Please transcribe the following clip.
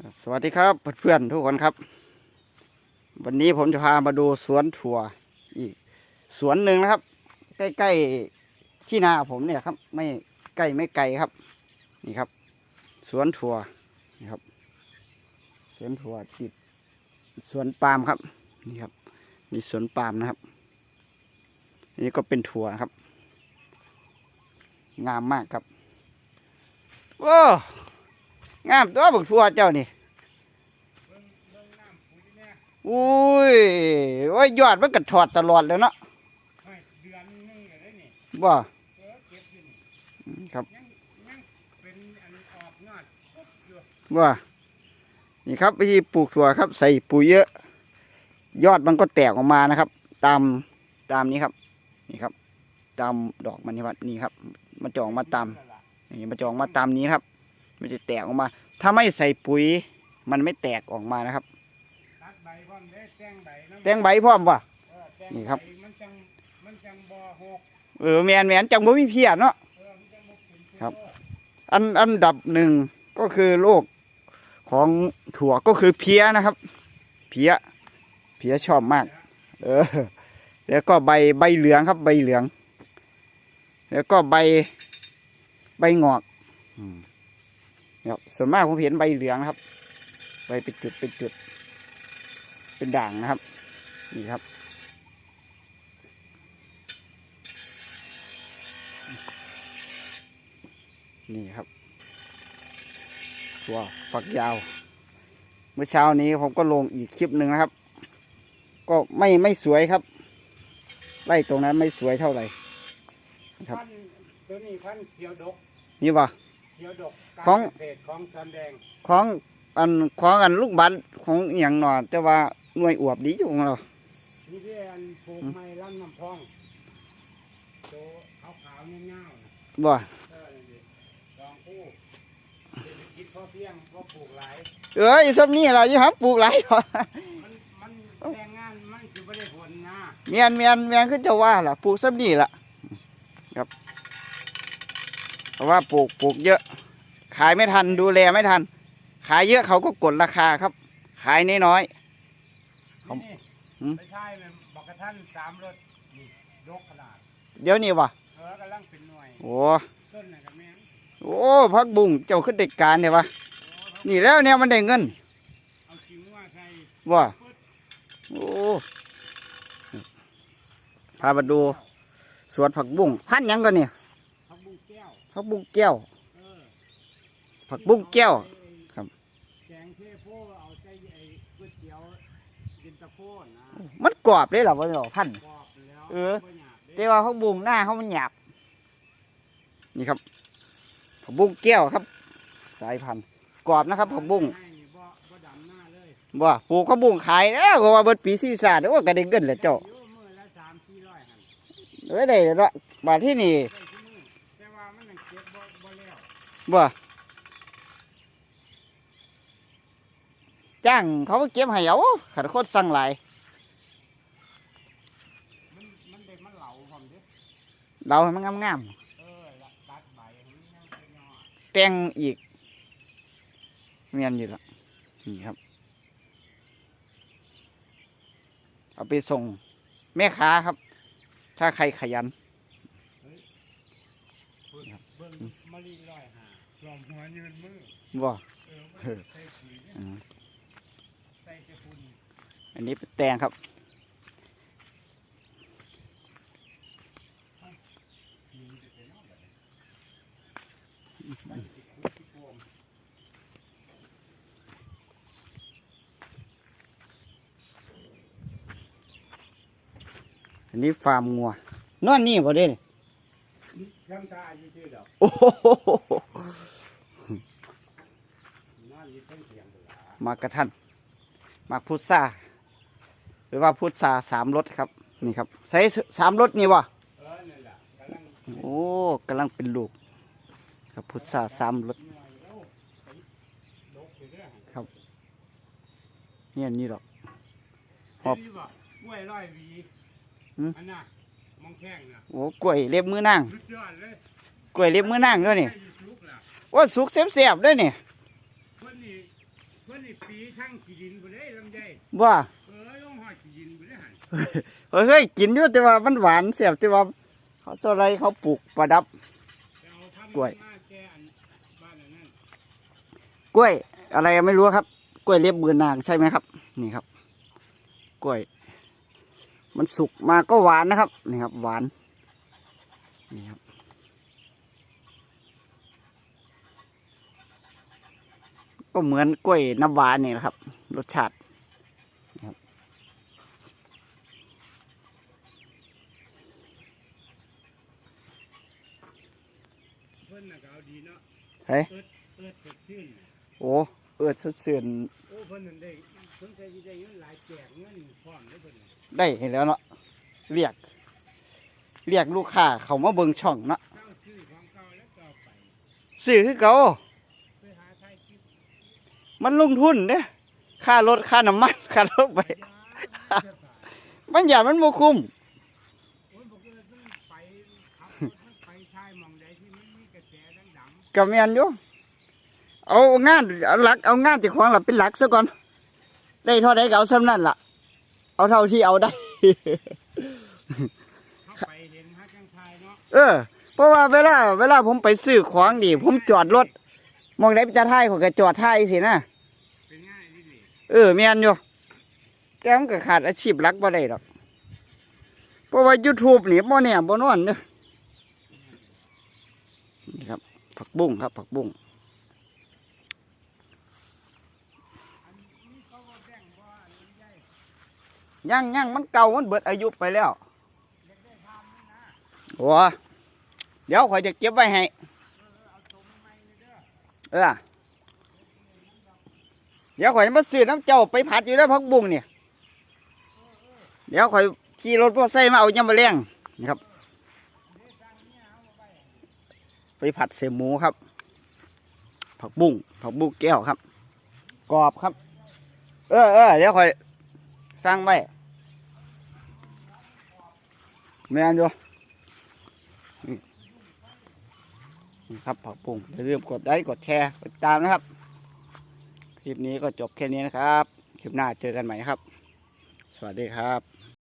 สวัสดีครับเพื่อนๆทุกคนครับ วันนี้ผมจะพามาดูสวนถั่วอีกสวนหนึ่งนะครับ ใกล้ๆที่นาผมเนี่ยครับ ไม่ใกล้ไม่ไกลครับ นี่ครับ สวนถั่วนี่ครับ สวนถั่วติดสวนปาล์มครับนี่ครับนี่สวนปาล์มนะครับอันนี้ก็เป็นถั่วครับ งามมากครับโอ้ งามตัวบักถั่วเจ้านี่อุ้ยโอ้ยยอดมันก็ถอดตลอดเลยเนาะเดือนหนึงเลยนี่บ่ครับบ่นี่ครับวิธีปลูกถั่วครับ ใส่ปุ๋ยเยอะ ยอดมันก็แตกออกมานะครับ ตามตามนี้ครับ นี่ครับ ตามดอกมันนี่ครับนี่ครับมันจออกมาตามนี่มันจออกมาตามนี้ครับ มันจะแตกออกมา ถ้าไม่ใส่ปุ๋ย มันไม่แตกออกมานะครับตัดใบพร้อมเด้แตงใบน้ำแตงใบพร้อมบ่เออแตงนี่ครับใมันจังมันจังบ่หกเออแมนแมนจังบ่มีเพียเนาะเออมันจังบ่ขึ้นเชื้อครับ อันอันดับหนึ่งก็คือโรคของถั่วก็คือเพี้ยนะครับ เพี้ยเพี้ยชอบมาก เออ แล้วก็ใบใบเหลืองครับ ใบเหลือง แล้วก็ใบใบงอก อืม ครับส่วนมากผมเห็นใบเหลืองนะครับ ใบเป็นจุดเป็นจุด เป็นด่างนะครับ นี่ครับ นี่ครับ ตัวฝักยาว เมื่อเช้านี้ผมก็ลงอีกคลิปหนึ่งนะครับ ก็ไม่ไม่สวยครับไล่ตรงนั้นไม่สวยเท่าไหร่ครับพันธุ์ตัวนี้พันธุ์เขียวดก นี่วะเขียวดกการของ เกษตรของสันแดงของอันของอันลูกบัตรของอหย่างหนอแต่ว่าหน่วยอวบดีอยู่ของเรา นี่ที่อันปลูกไม้ลำน้ำพองตัวขาวๆเงาๆนะบ่เออนี่ดิสองคู่เศรษฐกิจพอเพียงก็ปลูกหลาย เอ้ยซับนี่เราอยู่ครับปลูกหลายมันมันแรงงานมันคือไม่ได้ผลนะ เมียนเมียนเมียนคือจะว่าล่ะปลูกซับนี่ล่ะครับเพ ราะว่าปลูกปลูกเยอะ ขายไม่ทันดูแลไม่ทัน ขายเยอะเขาก็กดราคาครับ ขายน้อยครับนี่หืมไม่ใช่มันบอกกระท่านสามรถนี่ยกขนาดๆเดี๋ยวนี้วะเออกำลังเป็นหน่วยโอ้ต้นน่ะกับแม่งโอ้พักบุ้งเจ้าขึ้นเด็กการเนี่ยวะโอ้นี่แล้วเนี่ยมันได้เงินเอาจริงว่าใส่ว่าโอ้พามาดูสวนผักบุ้งพันธุ์หยังกันเนี่ยผักบุ้งแก้ว ผักบุ้งแก้วเออผักบุ้งแก้ว ครับ แกงเทโพเอาใส่ไอ้ก๋วยเตี๋ยวเย็นตาโฟนะมันกรอบเลยเหรอวะเนาะพันธุ์กรอบแล้วเออ บ่หยาบเด้แต่ว่าผักบุ้งหน้าเขามันหยาบ นี่ครับ ผักบุ้งแก้วครับ สายพันธุ์กรอบนะครับผักบุ้ง ให้นี่บ่บ่ดำหน้าเลยว่าปลูกผักบุ้งขายแล้วก็ว่าเบิดปีซีซ่าเดี๋ยวก็ได้เงินแหละเจ้า อยู่มื้อละสามสี่ร้อยหั่นเอ้ยได้แล้วบาทที่นี่ ได้ทุกมื้อแต่ว่ามันยังเก็บบ่บ่แล้ว บ่จ้างเขาไปเก็บให้เอาขันโคตรสั่งหลายมันมันได้มันเหลาพร้อมเด้เราให้มันงามเออละตัดใบให้มันยังเป็นยอดๆแต่งอีกเมียนอยู่ละนี่ครับ เอาไปส่งแม่ค้าครับ ถ้าใครขยัน เบิ่งเบิ่งมะลิร้อยห้า ลอมหัวยืนมือบ่เออมันใส่ปุ๋ยเนี่ยอืมใส่แต่ฝุ่นอันนี้เป็นแตงครับ ยิงแต่แต่นอกแบบนี้มันสิคุดสิโกงอันนี้ฟาร์มงัวนอนนี่บ่เด้นี่ทำตาอยู่ซื่อดอก โอ้โห นอนอยู่เพิ่งเสียงพุ่นล่ะ มากระทันมากพุทธาหรือว่าพุทธาสามรสครับ นี่ครับ ใส่สามรสนี่วะโอ้กำลังเป็นลูก ครับพุทธาสามรสหน่วยแล้วไปดกไปเรื่อยเนี่ยนี่หรอกคครัรับกล้วยร้อยหวีหืมอันน่ะมองแข้งนะโอ้กล้วยเล็บมือนางกล้วยเล็บมือนางด้วยนี่ได้อยู่สุกล่ะโอ้สุกเสียบๆด้วยนี่ ปีทั้งขี้ดินบ่ได้ลำไยว่าเออลงหอดขี้ดินบ่ได้หันเฮ้ยเฮ้ยกินอยู่แต่ว่ามันหวานเสียบแต่ว่าเขาเจ้าไรเขาปลูกประดับไปเอาพันกล้วย มาแก้อันบ้านอันนั้นกล้วย อะไรไม่รู้ครับ กล้วยเล็บมือนางใช่ไหมครับ นี่ครับ กล้วย มันสุกมาก็หวานนะครับ นี่ครับ หวาน นี่ครับ ก็เหมือนกล้วยน้ำหวานนี่แหละครับ รสชาติเพิ่นะก็เอาดีเฮ้ยเอิดเอิดสดชื่นโอ้เอิดสุดเสือนโอ้เพิ่นนั่นได้เพิ่นเคยสิได้เงินหลายแจกเงินพร้อมเลยเพิ่นได้เห็นแล้วเนาะเรียก เรียกลูกค้าเขามาเบิ่งช่องเนาะเจ้าซื้อของเก่าแล้วก็เอคือเก่า ไปหาถ่ายคลิป มันลงทุนเด้ค่ารถค่าน้ำมันค่ารถไป มันจะผ่าบางอย่ามันบ่คุ้มกับรถมันไปชายนมีกระแมนอยู่เอางานเอาหลักเอางานเจ้าของหลับเป็นหลักซะก่อน ได้เท่าใดก็เอาซ้ำนั่นล่ะ เอาเท่าที่เอาได้เออ เพราะว่าเวลา เวลาผมไปซื้อของดิผมจอดรถมองได้จะท้ายเขาก็จอดท้ายสินะ เออแม่นอยู่แต่มันก็ขาดอาชีพหลักบ่ได้ดอกเพราะว่า YouTube นี่บ่แน่บ่นอนเด้อนี่ครับ ผักบุ้งครับ ผักบุ้งอันนี้เขางว่าอันนี้ได้ยังยังมันเก่ามันเบิดอายุไปแล้วเด็กได้ทำนี่นะโอ้เดี๋ยวขอยจะเก็บไว้ให้ เออ เดี๋ยวข่อยมาซื้อน้ำเจ้าไปผัดอยู่แล้วผักบุ้งเนี่ย เดี๋ยวข่อยขี่รถมอเตอร์ไซค์มาเอายำมะเร็งนะครับ ไปผัดเสียหมูครับ ผักบุ้งผักบุ้งแก้วครับ กรอบครับ เออเออเดี๋ยวข่อยสร้างไว้แม่นอยู่นี่นี่ครับผักบุ้งอย่าลืมกดไลค์กดแชร์กดติดตามนะครับ คลิปนี้ก็จบแค่นี้นะครับ คลิปหน้าเจอกันใหม่ครับ สวัสดีครับ